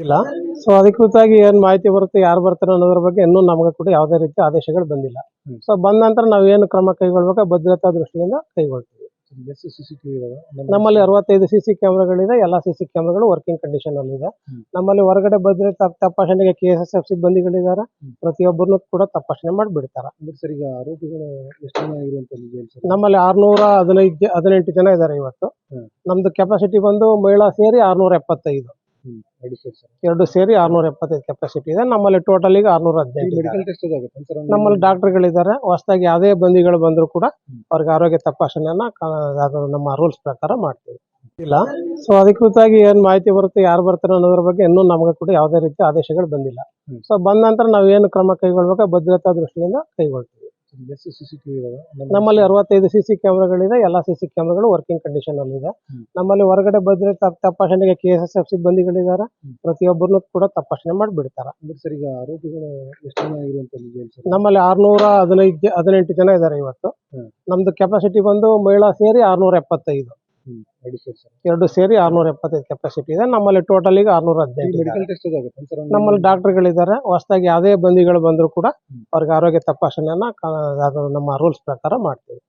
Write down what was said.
ಇಲ್ಲ. ಸೊ ಅಧಿಕೃತವಾಗಿ ಏನ್ ಮಾಹಿತಿ ಬರುತ್ತೆ ಯಾರು ಬರ್ತಾರೆ ಅನ್ನೋದ್ರ ಬಗ್ಗೆ ಇನ್ನೂ ನಮಗೆ ಕೂಡ ಯಾವುದೇ ರೀತಿ ಆದೇಶಗಳು ಬಂದಿಲ್ಲ. ಸೊ ಬಂದ ನಂತರ ನಾವು ಏನು ಕ್ರಮ ಕೈಗೊಳ್ಬೇಕು? ಭದ್ರತಾ ದೃಷ್ಟಿಯಿಂದ ಕೈಗೊಳ್ತೀವಿ. ನಮ್ಮಲ್ಲಿ ಅರವತ್ತೈದು ಸಿ ಸಿ ಕ್ಯಾಮ್ರಾಗಳಿದೆ ಎಲ್ಲ ಸಿ ಸಿ ಕ್ಯಾಮ್ರಾಗಳು ವರ್ಕಿಂಗ್ ಕಂಡೀಷನ್ ಅಲ್ಲಿ ಇದೆ. ನಮ್ಮಲ್ಲಿ ಹೊರಗಡೆ ಭದ್ರತಾ ತಪಾಸಣೆಗೆ ಕೆ ಎಸ್ ಎಸ್ ಎಫ್ ಸಿಬ್ಬಂದಿಗಳಿದ್ದಾರೆ. ಪ್ರತಿಯೊಬ್ಬರನ್ನು ಕೂಡ ತಪಾಸಣೆ ಮಾಡಿ ಬಿಡ್ತಾರೆ ನಮ್ಮಲ್ಲಿ ಆರ್ನೂರ ಹದಿನೈದು ಹದಿನೆಂಟು ಜನ ಇದ್ದಾರೆ ಇವತ್ತು. ನಮ್ದು ಕೆಪಾಸಿಟಿ ಬಂದು ಮಹಿಳಾ ಸೇರಿ ಆರ್ನೂರ ಎಪ್ಪತ್ತೈದು. ಎರಡು ಸರ್ ಆರ್ನೂರ ಎಪ್ಪತ್ತೈದು ಕೆಪಾಸಿಟಿ ಇದೆ. ನಮ್ಮಲ್ಲಿ ಟೋಟಲ್ ಈಗ ಆರ್ನೂರ ಹದಿನೈದು ನಮ್ಮಲ್ಲಿ ಡಾಕ್ಟರ್ಗಳಿದ್ದಾರೆ ಹೊಸದಾಗಿ ಯಾವುದೇ ಬಂದಿಗಳು ಬಂದರೂ ಕೂಡ. ಅವ್ರಿಗೆ ಆರೋಗ್ಯ ತಪಾಸಣೆಯನ್ನ ನಮ್ಮ ರೂಲ್ಸ್ ಪ್ರಕಾರ ಮಾಡ್ತೀವಿ. ಇಲ್ಲ. ಸೊ ಅಧಿಕೃತವಾಗಿ ಏನ್ ಮಾಹಿತಿ ಬರುತ್ತೆ ಯಾರು ಬರ್ತಾರೆ ಅನ್ನೋದ್ರ ಬಗ್ಗೆ ಇನ್ನೂ ನಮಗೆ ಕೂಡ ಯಾವುದೇ ರೀತಿ ಆದೇಶಗಳು ಬಂದಿಲ್ಲ. ಸೊ ಬಂದ ನಂತರ ನಾವು ಏನು ಕ್ರಮ ಕೈಗೊಳ್ಬೇಕು ಭದ್ರತಾ ದೃಷ್ಟಿಯಿಂದ ಕೈಗೊಳ್ತೀವಿ. ನಮ್ಮಲ್ಲಿ ಅರವತ್ತೈದು ಸಿ ಸಿ ಕ್ಯಾಮ್ರಾಗಳಿದೆ ಎಲ್ಲ ಸಿ ಸಿ ಕ್ಯಾಮ್ರಾಗಳು ವರ್ಕಿಂಗ್ ಕಂಡೀಷನ್ ಅಲ್ಲಿ ಇದೆ. ನಮ್ಮಲ್ಲಿ ಹೊರಗಡೆ ಬಂದ್ರೆ ತಪಾಸಣೆಗೆ ಕೆ ಎಸ್ ಎಸ್ ಎಫ್ ಸಿಬ್ಬಂದಿಗಳಿದ್ದಾರೆ. ಪ್ರತಿಯೊಬ್ಬರನ್ನು ಕೂಡ ತಪಾಸಣೆ ಮಾಡಿ ಬಿಡ್ತಾರೆ ಸರ್ ಈಗ ಆರೋಪಿಗಳು ಎಷ್ಟು ಜನ ಇರುವಂತ ಸರ್ ನಮ್ಮಲ್ಲಿ ಆರ್ನೂರ ಹದಿನೈದು ಹದಿನೆಂಟು ಜನ ಇದ್ದಾರೆ ಇವತ್ತು. ನಮ್ದು ಕೆಪಾಸಿಟಿ ಬಂದು ಮಹಿಳಾ ಸೇರಿ ಆರ್ನೂರ ಎಪ್ಪತ್ತೈದು. ಎರಡು ಸರ್ ಆರ್ನೂರ ಎಪ್ಪತ್ತೈದು ಕೆಪಾಸಿಟಿ ಇದೆ. ನಮ್ಮಲ್ಲಿ ಟೋಟಲ್ ಈಗ ಆರ್ನೂರ ಹದಿನೈದು ನಮ್ಮಲ್ಲಿ ಡಾಕ್ಟರ್ಗಳಿದ್ದಾರೆ. ಹೊಸದಾಗಿ ಯಾವುದೇ ಬಂದಿಗಳು ಬಂದರೂ ಕೂಡ. ಅವ್ರಿಗೆ ಆರೋಗ್ಯ ತಪಾಸಣೆಯನ್ನ ನಮ್ಮ ರೂಲ್ಸ್ ಪ್ರಕಾರ ಮಾಡ್ತೀವಿ.